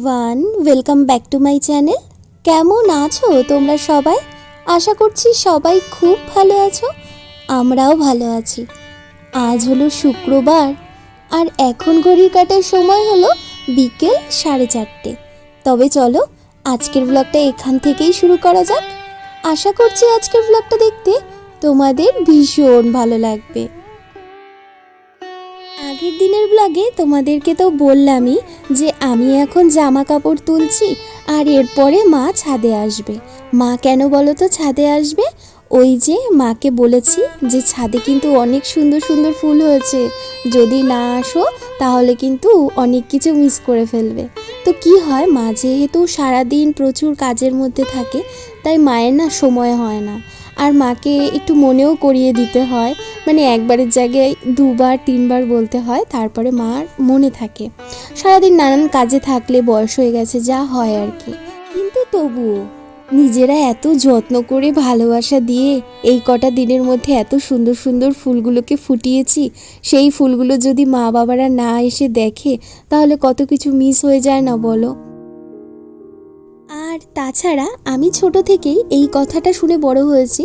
Everyone welcome back to my channel কেমন আছো তোমরা সবাই? আশা করছি সবাই খুব ভালো আছো, আমরাও ভালো আছি। আজ হলো শুক্রবার, আর এখন ঘড়ির কাটার সময় হলো বিকেল সাড়ে চারটে। তবে চলো, আজকের ব্লগটা এখান থেকেই শুরু করা যাক। আশা করছি আজকের ব্লগটা দেখতে তোমাদের ভীষণ ভালো লাগবে। আগের দিনের ব্লগে তোমাদেরকে তো বললামই যে আমি এখন জামা কাপড় তুলছি আর এরপরে মা ছাদে আসবে। মা কেন বলো তো ছাদে আসবে? ওই যে মাকে বলেছি যে ছাদে কিন্তু অনেক সুন্দর সুন্দর ফুল হয়েছে। যদি না আসো তাহলে কিন্তু অনেক কিছু মিস করে ফেলবে। তো কি হয়, মা যেহেতু সারাদিন প্রচুর কাজের মধ্যে থাকে, তাই মায়ের না সময় হয় না। আর মাকে একটু মনেও করিয়ে দিতে হয়। মানে একবারের জায়গায় দুবার, তিনবার বলতে হয়, তারপরে মার মনে থাকে। সারাদিন নানান কাজে থাকলে বয়স হয়ে গেছে, যা হয় আর কি। কিন্তু তবুও নিজেরা এত যত্ন করে ভালোবাসা দিয়ে এই কটা দিনের মধ্যে এত সুন্দর সুন্দর ফুলগুলোকে ফুটিয়েছি, সেই ফুলগুলো যদি মা বাবারা না এসে দেখে, তাহলে কত কিছু মিস হয়ে যায় না বলো? আর তাছাড়া আমি ছোট থেকেই এই কথাটা শুনে বড় হয়েছি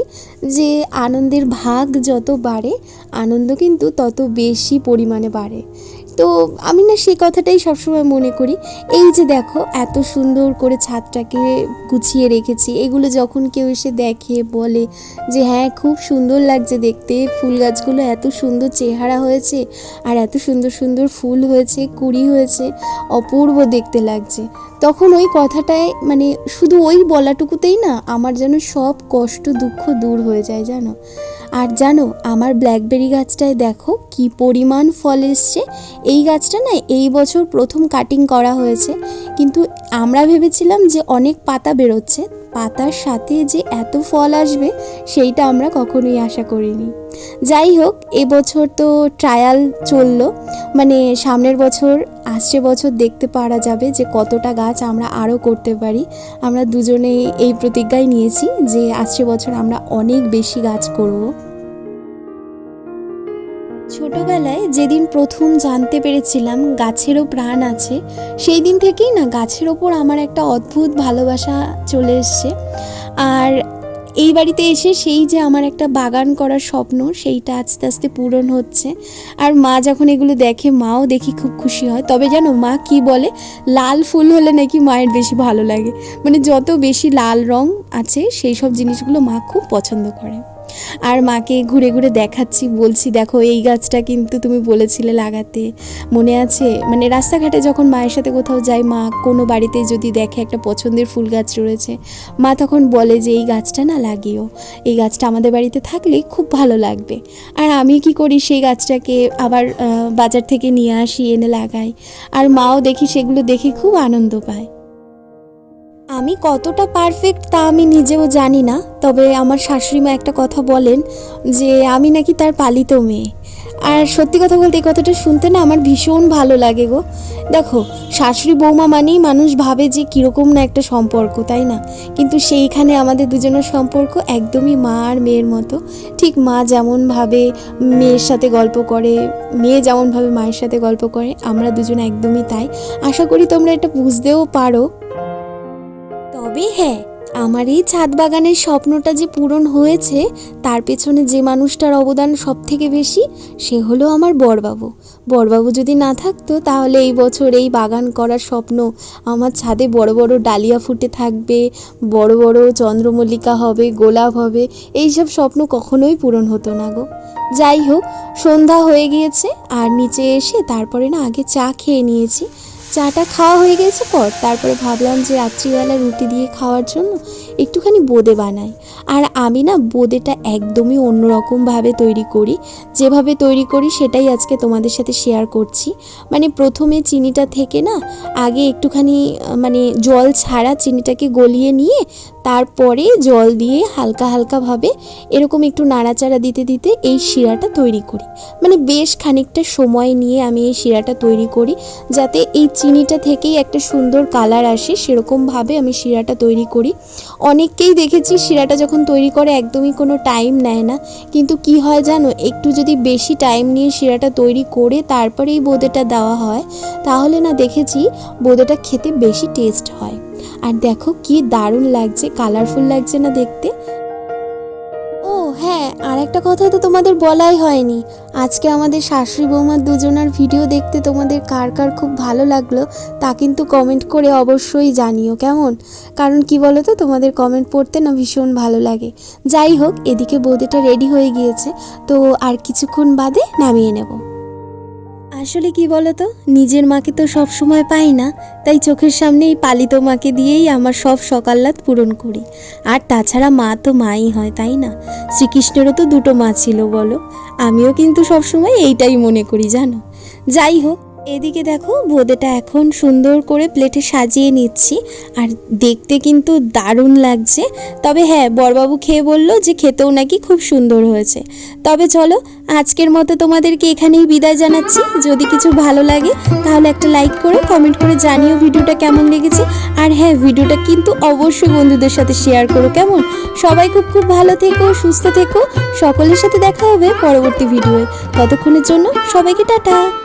যে আনন্দের ভাগ যত বাড়ে, আনন্দ কিন্তু তত বেশি পরিমাণে বাড়ে। তো আমি না সেই কথাটাই সবসময় মনে করি। এই যে দেখো, এত সুন্দর করে ছাদটাকে গুছিয়ে রেখেছি। এগুলো যখন কেউ এসে দেখে, বলে যে হ্যাঁ খুব সুন্দর লাগছে দেখতে, ফুল গাছগুলো এত সুন্দর চেহারা হয়েছে আর এত সুন্দর সুন্দর ফুল হয়েছে, কুড়ি হয়েছে, অপূর্ব দেখতে লাগছে। তখন ওই কথাটায় মানে শুধু ওই বলাটুকুতেই না, আমার যেন সব কষ্ট দুঃখ দূর হয়ে যায়, জানো? আর জানো, আমার ব্ল্যাকবেরি গাছটায় দেখো কি পরিমাণ ফল এসছে। এই গাছটা না এই বছর প্রথম কাটিং করা হয়েছে। কিন্তু আমরা ভেবেছিলাম যে অনেক পাতা বেরোচ্ছে, পাতার সাথে যে এত ফল আসবে সেইটা আমরা কখনোই আশা করিনি। যাই হোক এবছর তো ট্রায়াল চলল। মানে সামনের বছর, আসছে বছর দেখতে পারা যাবে যে কতটা গাছ আমরা আরও করতে পারি। আমরা দুজনেই এই প্রতিজ্ঞায় নিয়েছি যে আসছে বছর আমরা অনেক বেশি গাছ করব। ছোটবেলায় যেদিন প্রথম জানতে পেরেছিলাম গাছেরও প্রাণ আছে সেই দিন থেকেই না গাছের ওপর আমার একটা অদ্ভুত ভালোবাসা চলে এসছে। আর এই বাড়িতে এসে সেই যে আমার একটা বাগান করার স্বপ্ন, সেইটা আস্তে আস্তে পূরণ হচ্ছে। আর মা যখন এগুলো দেখে, মাও দেখি খুব খুশি হয়। তবে জানো মা কি বলে? লাল ফুল হলে নাকি মায়ের বেশি ভালো লাগে। মানে যত বেশি লাল রং আছে, সেই সব জিনিসগুলো মা খুব পছন্দ করে। আর মাকে ঘুরে ঘুরে দেখাচ্ছি, বলছি, দেখো, এই গাছটা কিন্তু তুমি বলেছিলে লাগাতে। মনে আছে? মানে রাস্তাঘাটে যখন মায়ের সাথে কোথাও যাই, মা কোনো বাড়িতে যদি দেখে একটা পছন্দের ফুল গাছ রয়েছে, মা তখন বলে যে, এই গাছটা না লাগিও। এই গাছটা আমাদের বাড়িতে থাকলে খুব ভালো লাগবে। আর আমি কি করি, সেই গাছটাকে আবার বাজার থেকে নিয়ে আসি, এনে লাগাই। আর মাও দেখি সেগুলো দেখে খুব আনন্দ পায়। আমি কতটা পারফেক্ট তা আমি নিজেও জানি না। তবে আমার শাশুড়ি মা একটা কথা বলেন যে, আমি নাকি তার পালিত মেয়ে। আর সত্যি কথা বলতে এই কথাটা শুনতে না আমার ভীষণ ভালো লাগে গো। দেখো, শাশুড়ি বৌমা মানেই মানুষ ভাবে যে, কীরকম না একটা সম্পর্ক, তাই না? কিন্তু সেইখানে আমাদের দুজনের সম্পর্ক একদমই মা আর মেয়ের মতো। ঠিক মা যেমনভাবে মেয়ের সাথে গল্প করে, মেয়ে যেমনভাবে মায়ের সাথে গল্প করে, আমরা দুজন একদমই তাই। আশা করি তোমরা এটা বুঝতেও পারো। তবে হ্যাঁ আমার এই ছাদ বাগানের স্বপ্নটা যে পূরণ হয়েছে, তার পেছনে যে মানুষটার অবদান সব থেকে বেশি, সে হলো আমার বড়বাবু বড়বাবু যদি না থাকতো, তাহলে এই বছর এই বাগান করার স্বপ্ন আমার ছাদে বড় বড় ডালিয়া ফুটে থাকবে, বড় বড় চন্দ্রমল্লিকা হবে, গোলাপ হবে এই সব স্বপ্ন কখনোই পূরণ হতো না গো। যাই হোক, সন্ধ্যা হয়ে গিয়েছে, আর নিচে এসে তারপরে না আগে চা খেয়ে নিয়েছি। চাটা খাওয়া হয়ে গেছে পর তারপরে ভাবলাম যে রাত্রিবেলা রুটি দিয়ে খাওয়ার জন্য একটুখানি বোঁদে বানাই। আর আমি না বোঁদেটা একদমই অন্যরকমভাবে তৈরি করি। যেভাবে তৈরি করি সেটাই আজকে তোমাদের সাথে শেয়ার করছি। মানে প্রথমে চিনিটা থেকে না আগে একটুখানি মানে জল ছাড়া চিনিটাকে গলিয়ে নিয়ে তারপরে জল দিয়ে হালকা হালকাভাবে এরকম একটু নাড়াচাড়া দিতে দিতে এই শিরাটা তৈরি করি। মানে বেশ খানিকটা সময় নিয়ে আমি এই শিরাটা তৈরি করি যাতে এই চিনিটা থেকেই একটা সুন্দর কালার আসে। সেরকমভাবে আমি শিরাটা তৈরি করি। অনেককেই দেখেছি শিরাটা যখন তৈরি করে একদমই কোনো টাইম নেয় না। কিন্তু কি হয় জানো, একটু যদি বেশি টাইম নিয়ে শিরাটা তৈরি করে তারপরেই বোঁদেটা দেওয়া হয়, তাহলে না দেখেছি বোঁদেটা খেতে বেশি টেস্ট হয়। আর দেখো কি দারুণ লাগছে কালারফুল লাগছে না দেখতে। আর একটা কথা তো তোমাদের বলাই হয়নি। আজকে আমাদের শাশুড়ি বৌমার দুজনার ভিডিও দেখতে তোমাদের কার কার খুব ভালো লাগল, তা কিন্তু কমেন্ট করে অবশ্যই জানিও কেমন? কারণ কি বলো তো তোমাদের কমেন্ট পড়তে না ভীষণ ভালো লাগে। যাই হোক, এদিকে বৌদিটা রেডি হয়ে গিয়েছে, তো আর কিছুক্ষণ বাদে নামিয়ে নেব। আসলে কি বলতো? নিজের মাকে তো সব সময় পাই না। তাই চোখের সামনে এই পালিত মাকে দিয়েই আমার সব সকাল্লাত পূরণ করি। আর তাছাড়া মা তো মাই হয়, তাই না? শ্রীকৃষ্ণেরও তো দুটো মা ছিল, বলো। আমিও কিন্তু সবসময় এইটাই মনে করি, জানো? যাই হোক এদিকে দেখো, বোঁদেটা এখন সুন্দর করে প্লেটে সাজিয়ে নিচ্ছি। আর দেখতে কিন্তু দারুণ লাগছে। তবে হ্যাঁ বরবাবু খেয়ে বলল যে খেতেও নাকি খুব সুন্দর হয়েছে। তবে চলো, আজকের মতো তোমাদেরকে এখানেই বিদায় জানাচ্ছি। যদি কিছু ভালো লাগে, তাহলে একটা লাইক করে, কমেন্ট করে জানিও ভিডিওটা কেমন লেগেছে। আর হ্যাঁ ভিডিওটা কিন্তু অবশ্যই বন্ধুদের সাথে শেয়ার করো, কেমন? সবাই খুব খুব ভালো থেকো, সুস্থ থেকো। সকলের সাথে দেখা হবে পরবর্তী ভিডিওয়ে। ততক্ষণের জন্য সবাইকে টাটা।